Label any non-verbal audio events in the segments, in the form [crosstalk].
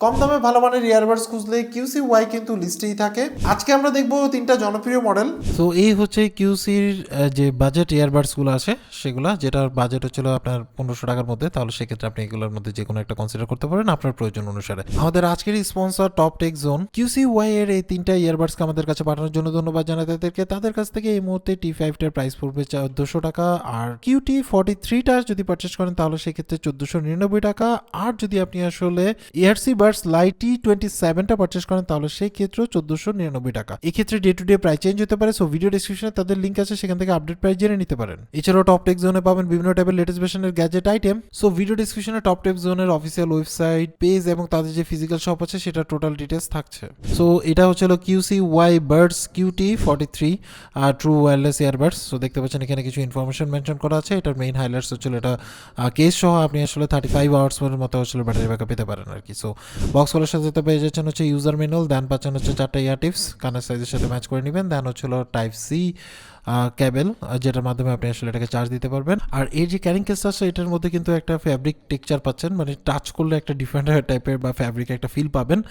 কম দামে ভালো মানের ইয়ারবাডস খুঁজলে কিউসি ওয়াই কিন্তু লিস্টেই থাকে। আজকে আমরা দেখব তিনটা জনপ্রিয় মডেল তো এই হচ্ছে কিউসির যে বাজেট ইয়ারবাডসগুলো আছে, সেগুলো, যেটার বাজেট হচ্ছিল আপনার পনেরোশো টাকার মধ্যে, তাহলে সেক্ষেত্রে আপনি এগুলোর মধ্যে যে কোনো একটা কনসিডার করতে পারেন আপনার প্রয়োজন অনুসারে। আমাদের আজকের sponsor Top Tech Zone QC Y এর এই তিনটা ইয়ারবাডসকে আমাদের কাছে পাঠানোর জন্য ধন্যবাদ জানাই তাদেরকে। তাদের কাছ থেকে এই মুহূর্তে টি ফাইভটার প্রাইস পড়বে চোদ্দোশো টাকা, আর কিউটি ফর্টি থ্রিটা যদি পারচেস করেন, তাহলে সেক্ষেত্রে চোদ্দোশো নিরানব্বই টাকা। আর যদি আপনি আসলে এয়ারসি বার্স লাইট টোয়েন্টি সেভেনটা পারচেস করেন, তাহলে সেই ক্ষেত্রেও চোদ্দোশো নিরানব্বই টাকা। এক্ষেত্রে day to day price change হতে পারে সো ভিডিও ডিসক্রিপশনে তাদের লিঙ্ক আছে, সেখান থেকে আপডেট প্রাইস জেনে নিতে পারেন। এছাড়াও টপ টেক জোনে পাবেন বিভিন্ন টাইপের লেটেস্ট ভার্সনের গ্যাজেট আইটেম সো ভিডিও ডিসক্রিপশনে টপ টেক জোনের অফিসিয়াল ওয়েবসাইট পেজ এবং তাদের যে ফিজিক্যাল শপ আছে সেটা টোটাল ডিটেলস থাকছে। সো এটা হচ্ছে QC Y buds QT forty three আর ট্রু ওয়্যারলেস ইয়ারবাডস সো দেখতে পাচ্ছেন এখানে কিছু ইনফরমেশন মেনশন করা আছে, এটার মেইন হাইলাইটস হচ্ছিল এটা কেস সহ আপনি আসলে থার্টি ফাইভ আওয়ার্স মতো আসলে ব্যাটারি ব্যাকআপ পেতে পারেন আর কি। সো বক্স কলের সাথে তো পেয়ে যাচ্ছেন হচ্ছে ইউজার ম্যানুয়াল দেন পাচ্ছেন হচ্ছে চারটে ইয়ার টিপস কানের সাইজের সাথে ম্যাচ করে নেবেন দেন হচ্ছিল টাইপ সি ক্যাবেল যেটার মাধ্যমে আপনি আসলে এটাকে চার্জ দিতে পারবেন। আর এই যে ক্যারিং কেসটা আছে, এটার মধ্যে কিন্তু একটা ফ্যাব্রিক টেক্সচার পাচ্ছেন মানে টাচ করলে একটা ডিফারেন্ট টাইপের [laughs] বা ফ্যাব্রিক একটা ফিল পাবেন।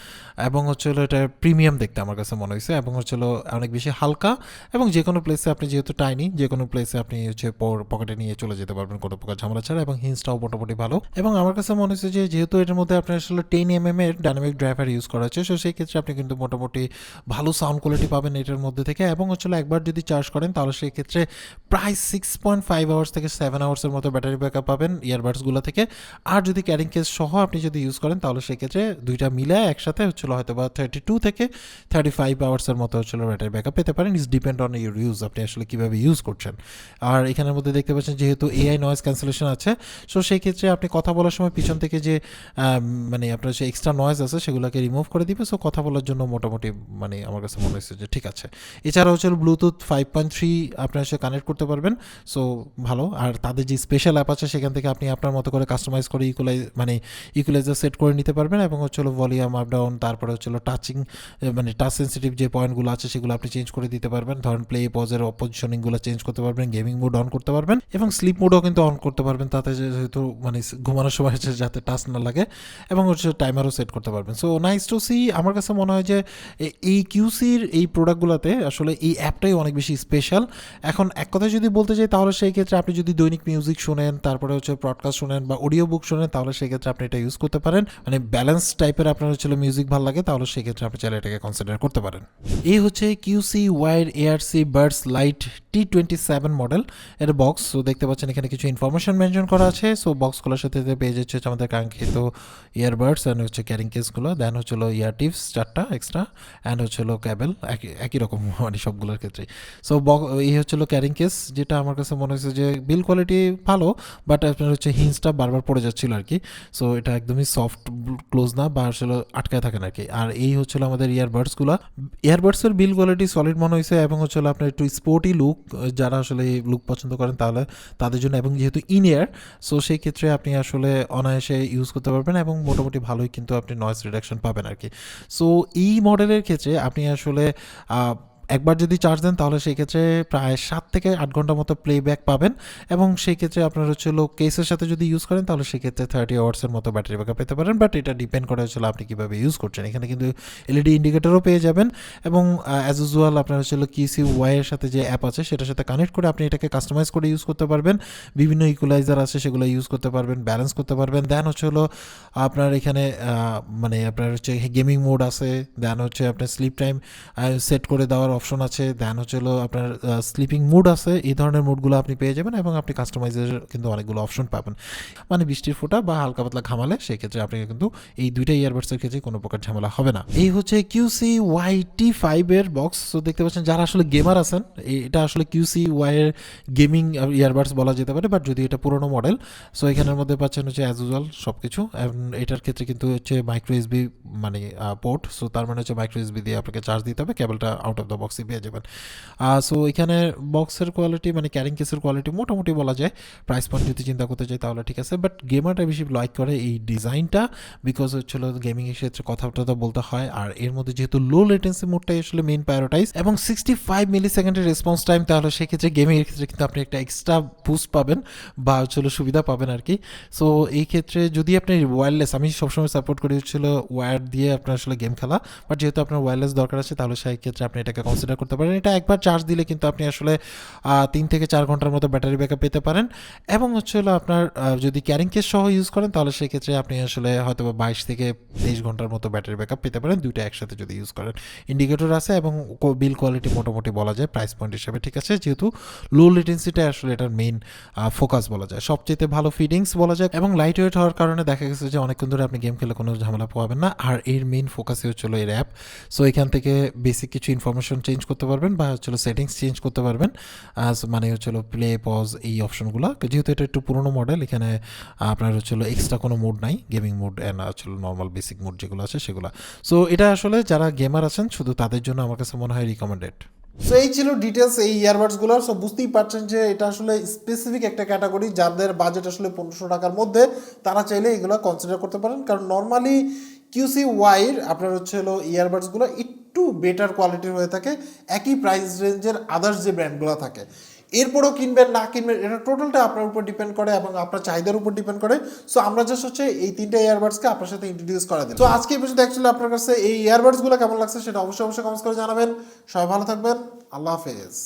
এবং হচ্ছে হলো এটা প্রিমিয়াম দেখতে আমার কাছে মনে হয়েছে এবং হচ্ছে হলো অনেক বেশি হালকা। এবং যে কোনো প্লেসে আপনি যেহেতু টাইনি যে কোনো প্লেসে আপনি হচ্ছে পকেটে নিয়ে চলে যেতে পারবেন কোনো প্রকার ঝামেলা ছাড়া। এবং হিন্সটাও মোটামুটি ভালো। এবং আমার কাছে মনে হচ্ছে যে, যেহেতু এটার মধ্যে আপনার আসলে টেন এম এম এর ডাইনামিক ড্রাইভার ইউজ করা হচ্ছে সো সেই ক্ষেত্রে আপনি কিন্তু মোটামুটি ভালো সাউন্ড কোয়ালিটি পাবেন এটার মধ্যে থেকে। এবং হচ্ছে একবার যদি চার্জ করেন, তাহলে সেই ক্ষেত্রে প্রায় সিক্স পয়েন্ট ফাইভ আওয়ার্স থেকে সেভেন আওয়ার্সের মতো ব্যাটারি ব্যাকআপ পাবেন ইয়ারবাডসগুলো থেকে। আর যদি ক্যারিং কেস সহ আপনি যদি ইউজ করেন, তাহলে সেক্ষেত্রে দুইটা মিলে একসাথে হচ্ছিল হয়তো বা থার্টি টু থেকে থার্টি ফাইভ আওয়ার্সের মতো হচ্ছিল ব্যাটারি ব্যাকআপ পেতে পারেন। Is depend on your use আপনি আসলে কীভাবে ইউজ করছেন। আর এখানের মধ্যে দেখতে পাচ্ছেন যেহেতু এআই নয়েজ ক্যান্সেলেশন আছে সো সেই ক্ষেত্রে আপনি কথা বলার সময় পিছন থেকে যে মানে আপনার যে এক্সট্রা নয়েজ আছে, সেগুলোকে রিমুভ করে দিবে। সো কথা বলার জন্য মোটামুটি মানে আমার কাছে মনে হয়েছে যে ঠিক আছে। এছাড়া হচ্ছে ব্লুটুথ ফাইভ পয়েন্ট থ্রি আপনার সাথে কানেক্ট করতে পারবেন। সো ভালো। আর তাদের যে স্পেশাল অ্যাপ আছে, সেখান থেকে আপনি আপনার মতো করে কাস্টমাইজ করে ইকুয়ালাইজ মানে ইকুলাইজার সেট করে নিতে পারবেন এবং হচ্ছে ভলিউম আপ ডাউন তারপরে হচ্ছে টাচিং মানে টাচ সেন্সিটিভ যে পয়েন্টগুলো আছে, সেগুলো আপনি চেঞ্জ করে দিতে পারবেন। ধরেন প্লে পজের পজিশনিংগুলো চেঞ্জ করতে পারবেন গেমিং মোড অন করতে পারবেন এবং স্লিপ মোডও কিন্তু অন করতে পারবেন। তাতে যেহেতু মানে ঘুমানোর সময় যাতে টাচ না লাগে এবং হচ্ছে টাইমারও সেট করতে পারবেন। সো নাইস টু সি আমার কাছে মনে হয় যে এই কিউসির এই প্রোডাক্টগুলোতে আসলে এই অ্যাপটাই অনেক বেশি স্পেশাল এখন এক কথায় যদি বলতে চাই তাহলে সেই ক্ষেত্রে আপনি যদি দৈনিক মিউজিক শোনেন, তারপরে হচ্ছে প্রডকাস্ট শোনেন বা অডিও বুক শোনেন, তাহলে সেই ক্ষেত্রে আপনি এটা ইউজ করতে পারেন। মানে ব্যালেন্স টাইপের আপনার হচ্ছে মিউজিক ভালো লাগে, তাহলে সেই ক্ষেত্রে আপনি চাইলে এটাকে কনসিডার করতে পারেন। এই হচ্ছে QC wide ARC birds light T twenty seven model এর বক্স সো দেখতে পাচ্ছেন এখানে কিছু ইনফরমেশন মেনশন করা আছে। সো বক্সগুলোর সাথে পেয়ে যাচ্ছে হচ্ছে আমাদের কাঙ্ক্ষিত ইয়ারবাডস অ্যান্ড হচ্ছে ক্যারিং কেসগুলো দেন হচ্ছে হলো ইয়ার টিপস চারটা এক্সট্রা অ্যান্ড হচ্ছে হলো ক্যাবেল একই একই রকম [laughs] মানে সবগুলোর ক্ষেত্রে। সো এই হচ্ছে ক্যারিং কেস যেটা আমার কাছে মনে হচ্ছে যে বিল কোয়ালিটি ভালো বাট আপনার হচ্ছে হিন্সটা বারবার পড়ে যাচ্ছিল আর কি। সো এটা একদমই সফট ক্লোজ না, বা আসলে আটকায় থাকে না আর কি। আর এই হচ্ছিল আমাদের ইয়ারবাডসগুলো ইয়ারবাডসের বিল কোয়ালিটি সলিড মনে হয়েছে এবং হচ্ছে আপনার একটু স্পোর্টি লুক যারা আসলে এই লুক পছন্দ করেন তাহলে তাদের জন্য এবং যেহেতু ইন ইয়ার সো সেই ক্ষেত্রে আপনি আসলে অনায়াসে ইউজ করতে পারবেন এবং মোটামুটি ভালোই কিন্তু আপনি নয়েস রিডাকশন পাবেন আর কি সো এই মডেলের ক্ষেত্রে আপনি আসলে একবার যদি চার্জ দেন, তাহলে সেই ক্ষেত্রে প্রায় সাত থেকে আট ঘণ্টা মতো প্লে ব্যাক পাবেন এবং সেই ক্ষেত্রে আপনার হচ্ছে কেসের সাথে যদি ইউজ করেন, তাহলে সেক্ষেত্রে থার্টি আওয়ার্সের মতো ব্যাটারি ব্যাকআপ পেতে পারেন। বাট এটা ডিপেন্ড করে হচ্ছে আপনি কীভাবে ইউজ করছেন। এখানে কিন্তু এলইডি ইন্ডিকেটরও পেয়ে যাবেন এবং অ্যাজ ইউজুয়াল আপনার হচ্ছে কিসি ওয়াইয়ের সাথে যে অ্যাপ আছে, সেটার সাথে কানেক্ট করে আপনি এটাকে কাস্টমাইজ করে ইউজ করতে পারবেন। বিভিন্ন ইকুলাইজার আছে, সেগুলো ইউজ করতে পারবেন ব্যালেন্স করতে পারবেন। দেন হচ্ছে হলো আপনার এখানে মানে আপনার হচ্ছে গেমিং মোড আছে। দেন হচ্ছে আপনার স্লিপ টাইম সেট করে দেওয়ার অপশন আছে। দেন হচ্ছে হলো আপনার স্লিপিং মুড আছে। এই ধরনের মুডগুলো আপনি পেয়ে যাবেন এবং আপনি কাস্টমাইজের কিন্তু অনেকগুলো অপশন পাবেন। মানে বৃষ্টির ফোঁটা বা হালকা পাতলা ঘামালে সেই ক্ষেত্রে আপনি কিন্তু এই দুইটা ইয়ারবাডসের ক্ষেত্রে কোনো প্রকার ঝামেলা হবে না। এই হচ্ছে কিউসি ওয়াই টি ফাইভের বক্স তো দেখতে পাচ্ছেন যারা আসলে গেমার আছেন এটা আসলে কিউসি ওয়াইয়ের গেমিং ইয়ারবাডস বলা যেতে পারে বাট যদি এটা পুরোনো মডেল সো এখানের মধ্যে পাচ্ছেন হচ্ছে অ্যাজ ইউজুয়াল সব কিছু এটার ক্ষেত্রে কিন্তু হচ্ছে মাইক্রো এসবি মানে পোর্ট সো তার মানে হচ্ছে মাইক্রো ইউএসবি দিয়ে আপনাকে চার্জ দিতে হবে কেবলটা আউট অফ দ্য বক্সে পেয়ে যাবেন। সো এখানে বক্সের কোয়ালিটি মানে ক্যারিং কেসের কোয়ালিটি মোটামুটি বলা যায়। প্রাইস পয়েন্ট যদি চিন্তা করতে চাই তাহলে ঠিক আছে। বাট গেমারটা বেশি লাইক করে এই ডিজাইনটা বিকজ হচ্ছিল গেমিংয়ের ক্ষেত্রে কথা টথা বলতে হয়। আর এর মধ্যে যেহেতু লো লেটেন্সি মোডটাই আসলে মেইন প্রায়োরিটাইজ এবং সিক্সটি ফাইভ মিলি সেকেন্ডের রেসপন্স টাইম তাহলে সেক্ষেত্রে গেমিংয়ের ক্ষেত্রে কিন্তু আপনি একটা এক্সট্রা বুস্ট পাবেন বা হচ্ছিল সুবিধা পাবেন আর কি সো এই ক্ষেত্রে যদি আপনি ওয়্যারলেস আমি সবসময় সাপোর্ট করি হচ্ছিল ওয়্যার দিয়ে আপনার আসলে গেম খেলা। বাট যেহেতু আপনার ওয়্যারলেস দরকার আছে, তাহলে সেই ক্ষেত্রে আপনি এটাকে কনসিডার করতে পারেন। এটা একবার চার্জ দিলে কিন্তু আপনি আসলে তিন থেকে চার ঘণ্টার মতো ব্যাটারি ব্যাকআপ পেতে পারেন। এবং হচ্ছে হলো আপনার যদি ক্যারিং কেস সহ ইউজ করেন, তাহলে সেক্ষেত্রে আপনি আসলে হয়তো বা বাইশ থেকে তেইশ ঘণ্টার মতো ব্যাটারি ব্যাকআপ পেতে পারেন। দুইটা একসাথে যদি ইউজ করেন। ইন্ডিকেটর আছে এবং বিল কোয়ালিটি মোটামুটি বলা যায় প্রাইস পয়েন্ট হিসেবে ঠিক আছে। যেহেতু লো লেটেন্সিটা আসলে এটার মেইন ফোকাস বলা যায়। সবচেয়ে ভালো ফিডিংস বলা যায়। এবং লাইট ওয়েট হওয়ার কারণে দেখা গেছে যে অনেকক্ষণ ধরে আপনি গেম খেলে কোনো ঝামেলা পাবেন না। আর এর মেইন ফোকাসই হচ্ছিল এর অ্যাপ সো এখান থেকে বেসিক কিছু ইনফরমেশন চেঞ্জ করতে পারবেন বা হচ্ছিল সেটিংস চেঞ্জ করতে পারবেন। আজ মানে হচ্ছিল প্লে পজ এই অপশনগুলো যেহেতু এটা একটু পুরোনো মডেল এখানে আপনার হচ্ছিল এক্সট্রা কোনো মোড নাই। গেমিং মোড অ্যান্ড হচ্ছিল নর্মাল বেসিক মোড যেগুলো আছে সেগুলো। সো এটা আসলে যারা গেমার আছেন, শুধু তাদের জন্য আমার কাছে মনে হয় রিকমেন্ডেড সো এই ছিল ডিটেলস এই ইয়ারবাডসগুলোর সো বুঝতেই পারছেন যে এটা আসলে স্পেসিফিক একটা ক্যাটাগরি যাদের বাজেট আসলে পনেরোশো টাকার মধ্যে, তারা চাইলে এগুলো কনসিডার করতে পারেন। কারণ নর্মালি কিউসি ওয়াইর আপনার হচ্ছে হলো ইয়ারবাডসগুলো একটু বেটার কোয়ালিটির হয়ে থাকে, একই প্রাইস রেঞ্জের আদার্স যে ব্র্যান্ডগুলো থাকে। এরপরও কিনবেন, না কিনবেন, এটা টোটালটা আপনার উপর ডিপেন্ড করে এবং আপনার চাহিদার উপর ডিপেন্ড করে। সো আমরা জাস্ট হচ্ছে এই তিনটা ইয়ারবাডসকে আপনার সাথে ইন্ট্রোডিউস করা দিই তো আজকে এই পর্যন্ত অ্যাকচুয়ালি আপনার কাছে এই ইয়ারবাডসগুলো কেমন লাগছে সেটা অবশ্যই অবশ্যই কমেন্টস করে জানাবেন। সবাই ভালো থাকবেন। আল্লাহ হাফেজ।